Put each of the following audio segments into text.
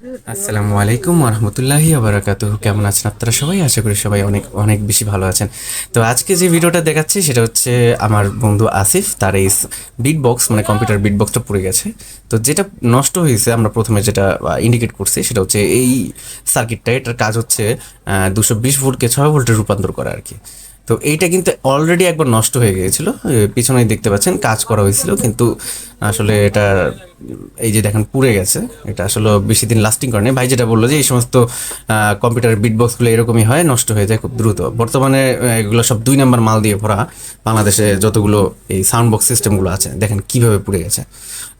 আসসালামু আলাইকুম রহমতুল্লাহি আবরাকাতু কেমন আছেন আপনারা সবাই? আশা করি সবাই অনেক অনেক বেশি ভালো আছেন। তো আজকে যে ভিডিওটা দেখাচ্ছি, সেটা হচ্ছে আমার বন্ধু আসিফ। তার এই বিট বক্স মানে কম্পিউটার বিট বক্সটা পড়ে গেছে। তো যেটা নষ্ট হয়েছে, আমরা প্রথমে যেটা ইন্ডিকেট করছি, সেটা হচ্ছে এই সার্কিটটা এটার কাজ হচ্ছে দুশো বিশ ভোল্টকে ছয় ভোল্টে রূপান্তর করা আর কি। তো এইটা কিন্তু অলরেডি একবার নষ্ট হয়ে গিয়েছিল। পিছনেই দেখতে পাচ্ছেন, কাজ করা হয়েছিল, কিন্তু আসলে এটা এই যে দেখেন, পুড়ে গেছে। এটা আসলে বেশি দিন লাস্টিং করেনি ভাই যেটা বলল যে, এই সমস্ত কম্পিউটার বিটবক্সগুলো এরকমই হয়, নষ্ট হয়ে যায় খুব দ্রুত। বর্তমানে এগুলো সব দুই নাম্বার মাল দিয়ে ভরা বাংলাদেশে যতগুলো এই সাউন্ড বক্স সিস্টেমগুলো আছে। দেখেন কীভাবে পুড়ে গেছে।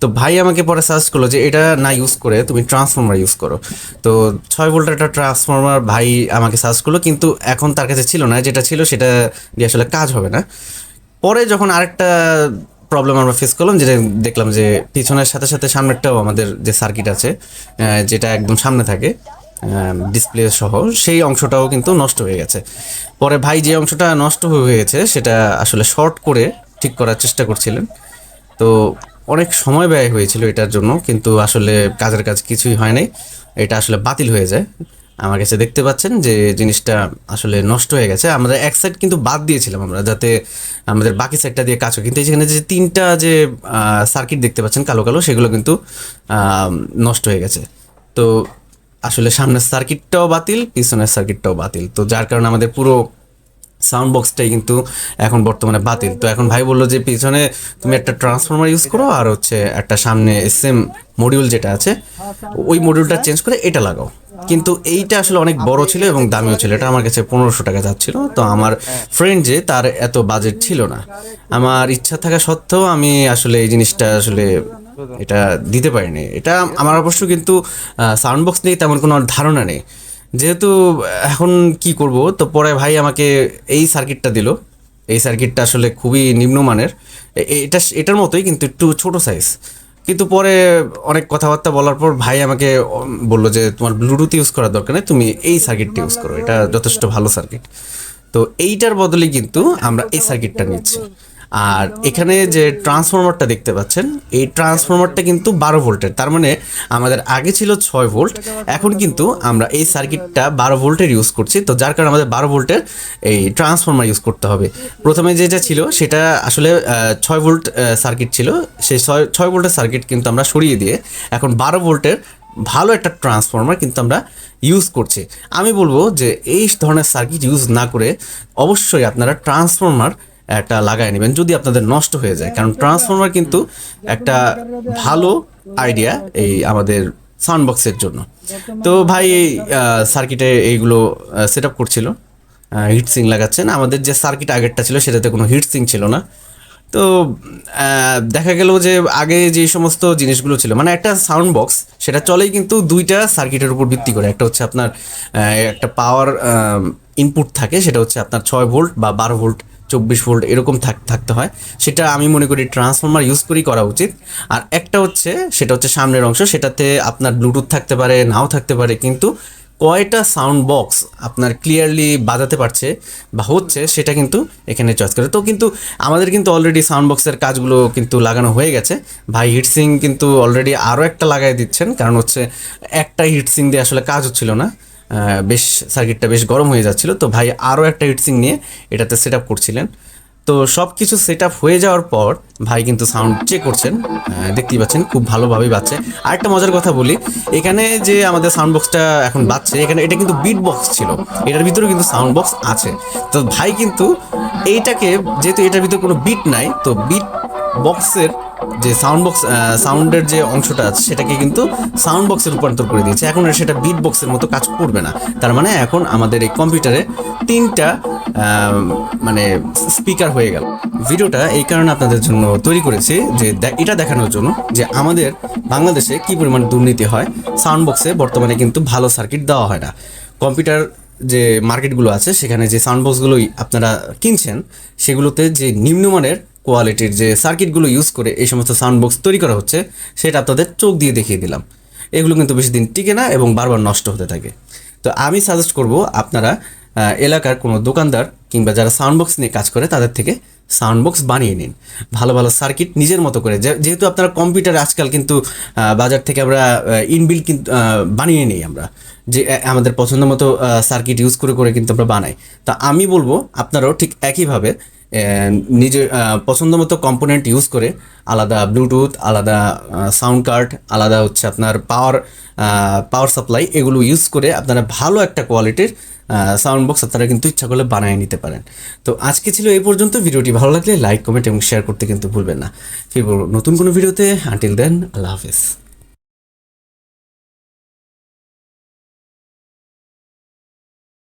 তো ভাই আমাকে পরে সার্চ করল যে, এটা না ইউজ করে, তুমি ট্রান্সফর্মার ইউজ করো। তো ছয় ভোল্টের একটা ট্রান্সফর্মার ভাই আমাকে সার্চ করল, কিন্তু এখন তার কাছে ছিল না। যেটা ছিল সেটা দিয়ে আসলে কাজ হবে না। পরে যখন আরেকটা প্রবলেম আমরা ফেস করলাম, যেটা দেখলাম যে পিছনের সাথে সাথে সামনেরটাও আমাদের যে সার্কিট আছে যেটা একদম সামনে থাকে ডিসপ্লে সহ, সেই অংশটাও কিন্তু নষ্ট হয়ে গেছে। পরে ভাই যে অংশটা নষ্ট হয়ে গেছে, সেটা আসলে শর্ট করে ঠিক করার চেষ্টা করছিলেন। তো অনেক সময় ব্যয় হয়েছিল এটার জন্য, কিন্তু আসলে কাজের কাজ কিছুই হয় নাই। এটা আসলে বাতিল হয়ে যায়। আমার কাছে দেখতে পাচ্ছেন যে জিনিসটা আসলে নষ্ট হয়ে গেছে। আমরা এক সাইড কিন্তু বাদ দিয়েছিলাম আমরা, যাতে আমাদের বাকি সাইডটা দিয়ে কাজ হয়। কিন্তু এখানে যে তিনটা যে সার্কিট দেখতে পাচ্ছেন কালো কালো, সেগুলো কিন্তু নষ্ট হয়ে গেছে। তো আসলে সামনের সার্কিটটাও বাতিল, পিছনের সার্কিটটাও বাতিল। তো যার কারণে আমাদের পুরো সাউন্ড বক্সটাই কিন্তু এখন বর্তমানে বাতিল। তো এখন ভাই বলল যে পিছনে তুমি একটা ট্রান্সফর্মার ইউজ করো আর হচ্ছে একটা সামনে সেম মডিউল যেটা আছে, ওই মডিউলটা চেঞ্জ করে এটা লাগাও। কিন্তু এইটা আসলে অনেক বড় ছিল এবং দামিও ছিল। এটা আমার কাছে পনেরোশো টাকা যাচ্ছিল। তো আমার ফ্রেন্ড যে তার এত বাজেট ছিল না। আমার ইচ্ছা থাকা সত্ত্বেও আমি আসলে এই জিনিসটা আসলে এটা দিতে পারিনি। এটা আমার অবশ্য কিন্তু সাউন্ড বক্স নিয়ে তেমন কোনো ধারণা নেই। যেহেতু এখন কি করব, তো পরে ভাই আমাকে এই সার্কিটটা দিল। এই সার্কিটটা আসলে খুবই নিম্নমানের। এটা, এটার মতোই কিন্তু একটু ছোট সাইজ কিন্তু পরে অনেক কথাবার্তা বলার পর ভাই আমাকে বলল যে, তোমার ব্লুটুথ ইউজ করার দরকার নেই, তুমি এই সার্কিটটা ইউজ করো। এটা যথেষ্ট ভালো সার্কিট তো এইটার বদলে কিন্তু আমরা এই সার্কিটটা নিচ্ছি। আর এখানে যে ট্রান্সফরমারটা দেখতে পাচ্ছেন, এই ট্রান্সফরমারটা কিন্তু বারো ভোল্টের। তার মানে আমাদের আগে ছিল ছয় ভোল্ট, এখন কিন্তু আমরা এই সার্কিটটা বারো ভোল্টের ইউজ করছি। তো যার কারণে আমাদের বারো ভোল্টের এই ট্রান্সফরমার ইউজ করতে হবে। প্রথমে যেটা ছিল, সেটা আসলে ছয় ভোল্ট সার্কিট ছিল। সেই ছয় ছয় ভোল্টের সার্কিট কিন্তু আমরা সরিয়ে দিয়ে এখন বারো ভোল্টের ভালো একটা ট্রান্সফরমার কিন্তু আমরা ইউজ করছি। আমি বলব যে এই ধরনের সার্কিট ইউজ না করে অবশ্যই আপনারা ট্রান্সফরমার একটা লাগায় নেবেন যদি আপনাদের নষ্ট হয়ে যায়। কারণ ট্রান্সফর্মার কিন্তু একটা ভালো আইডিয়া এই আমাদের সাউন্ড বক্সের জন্য। তো ভাই এই সার্কিটে এইগুলো সেট আপ করছিল। হিটসিং লাগাচ্ছেন। আমাদের যে সার্কিট আগেরটা ছিল সেটাতে কোনো হিটসিং ছিল না। তো দেখা গেল যে আগে যে সমস্ত জিনিসগুলো ছিল মানে একটা সাউন্ড বক্স সেটা চলেই কিন্তু দুইটা সার্কিটের উপর ভিত্তি করে। একটা হচ্ছে আপনার একটা পাওয়ার ইনপুট থাকে, সেটা হচ্ছে আপনার ছয় ভোল্ট বা বারো ভোল্ট চব্বিশ ভোল্ট এরকম থাক- থাকতে হয়। সেটা আমি মনে করি ট্রান্সফর্মার ইউজ করেই করা উচিত। আর একটা হচ্ছে, সেটা হচ্ছে সামনের অংশ, সেটাতে আপনার ব্লুটুথ থাকতে পারে, নাও থাকতে পারে, কিন্তু কয়টা সাউন্ড বক্স আপনার ক্লিয়ারলি বাজাতে পারছে বা হচ্ছে, সেটা কিন্তু এখানে চয়েস করে। তো কিন্তু আমাদের কিন্তু অলরেডি সাউন্ড বক্সের কাজগুলো কিন্তু লাগানো হয়ে গেছে। ভাই হিটসিং কিন্তু অলরেডি আরও একটা লাগাই দিচ্ছেন, কারণ হচ্ছে একটা হিটসিং দিয়ে আসলে কাজ হচ্ছিল না। বেশ সার্কিটটা বেশ গরম হয়ে যাচ্ছিল। তো ভাই আরও একটা হিটসিং নিয়ে এটাতে সেট আপ করছিলেন। তো সব কিছু সেট আপ হয়ে যাওয়ার পর ভাই কিন্তু সাউন্ড চেক করছেন। দেখতেই পাচ্ছেন, খুব ভালোভাবেই বাজছে। আরেকটা মজার কথা বলি, এখানে যে আমাদের সাউন্ড বক্সটা এখন বাজছে, এখানে এটা কিন্তু বিট বক্স ছিল। এটার ভিতরে কিন্তু সাউন্ড বক্স আছে। তো ভাই কিন্তু এইটাকে, যেহেতু এটার ভিতরে কোনো বিট নাই, তো বিট বক্সের যে সাউন্ড বক্স সাউন্ডের যে অংশটা আছে, সেটাকে কিন্তু সাউন্ড বক্সে রূপান্তর করে দিয়েছে। এখন আর সেটা বিট বক্সের মতো কাজ করবে না। তার মানে এখন আমাদের এই কম্পিউটারে তিনটা মানে স্পিকার হয়ে গেল। ভিডিওটা এই কারণে আপনাদের জন্য তৈরি করেছি যে এটা দেখানোর জন্য যে আমাদের বাংলাদেশে কি পরিমাণ দুর্নীতি হয় সাউন্ড বক্সে বর্তমানে কিন্তু ভালো সার্কিট দেওয়া হয় না। কম্পিউটার যে মার্কেটগুলো আছে, সেখানে যে সাউন্ড বক্সগুলোই আপনারা কিনছেন, সেগুলোতে যে নিম্নমানের কোয়ালিটির যে সার্কিটগুলো ইউজ করে এই সমস্ত সাউন্ড বক্স তৈরি করা হচ্ছে, সেটা আপনাদের চোখ দিয়ে দেখিয়ে দিলাম। এগুলো কিন্তু বেশি দিন টিকে না এবং বারবার নষ্ট হতে থাকে। তো আমি সাজেস্ট করব আপনারা এলাকার কোনো দোকানদার কিংবা যারা সাউন্ড বক্স নিয়ে কাজ করে, তাদের থেকে সাউন্ড বক্স বানিয়ে নিন। ভালো ভালো সার্কিট নিজের মতো করে। যেহেতু আপনারা কম্পিউটার আজকাল কিন্তু বাজার থেকে আমরা ইনবিল কিন্তু বানিয়ে নিই আমরা। যে আমাদের পছন্দ মতো সার্কিট ইউজ করে করে কিন্তু আমরা বানাই। তা আমি বলব, আপনারাও ঠিক একইভাবে নিজের পছন্দ মতো কম্পোনেন্ট ইউজ করে আলাদা ব্লুটুথ আলাদা সাউন্ড কার্ড আলাদা হচ্ছে আপনার পাওয়ার পাওয়ার সাপ্লাই এগুলো ইউজ করে আপনারা ভালো একটা কোয়ালিটির সাউন্ড বক্স আপনারা কিন্তু ইচ্ছা করলে বানিয়ে নিতে পারেন। তো আজকে ছিল এই পর্যন্ত। ভিডিওটি ভালো লাগলে লাইক কমেন্ট এবং শেয়ার করতে কিন্তু ভুলবেন না। ফিরবো নতুন কোনো ভিডিওতে। আনটিল দেন আল্লাহ হাফিজ।